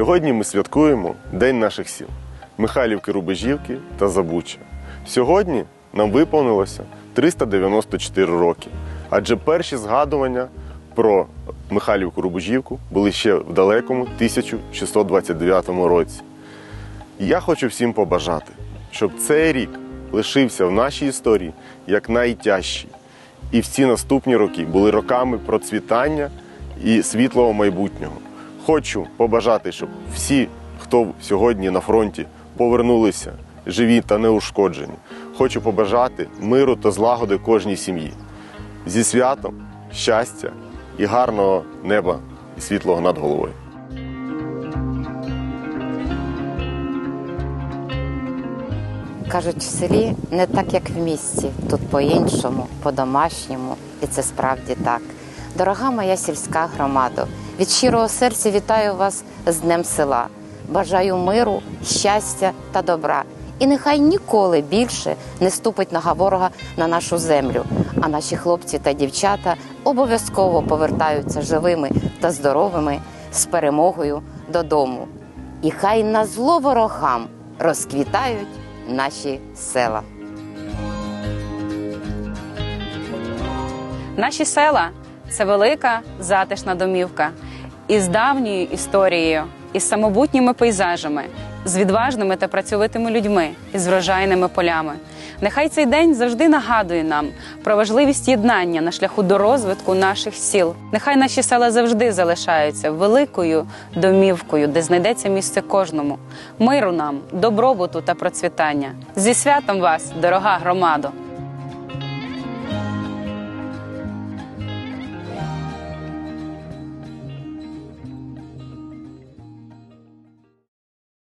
Сьогодні ми святкуємо День наших сіл Михайлівки, Рубежівки та Забуча. Сьогодні нам виповнилося 394 роки, адже перші згадування про Михайлівку Рубежівку були ще в далекому 1629 році. Я хочу всім побажати, щоб цей рік лишився в нашій історії як найтяжчий. І всі наступні роки були роками процвітання і світлого майбутнього. Хочу побажати, щоб всі, хто сьогодні на фронті, повернулися живі та неушкоджені. Хочу побажати миру та злагоди кожній сім'ї. Зі святом, щастя і гарного неба і світлого над головою. Кажуть, в селі не так, як в місті, тут по-іншому, по-домашньому, і це справді так. Дорога моя сільська громада, від щирого серця вітаю вас з Днем села. Бажаю миру, щастя та добра. І нехай ніколи більше не ступить нога ворога на нашу землю. А наші хлопці та дівчата обов'язково повертаються живими та здоровими з перемогою додому. І хай на зло ворогам розквітають наші села. Наші села це велика затишна домівка із давньою історією, із самобутніми пейзажами, з відважними та працьовитими людьми, із врожайними полями. Нехай цей день завжди нагадує нам про важливість єднання на шляху до розвитку наших сіл. Нехай наші села завжди залишаються великою домівкою, де знайдеться місце кожному. Миру нам, добробуту та процвітання. Зі святом вас, дорога громадо!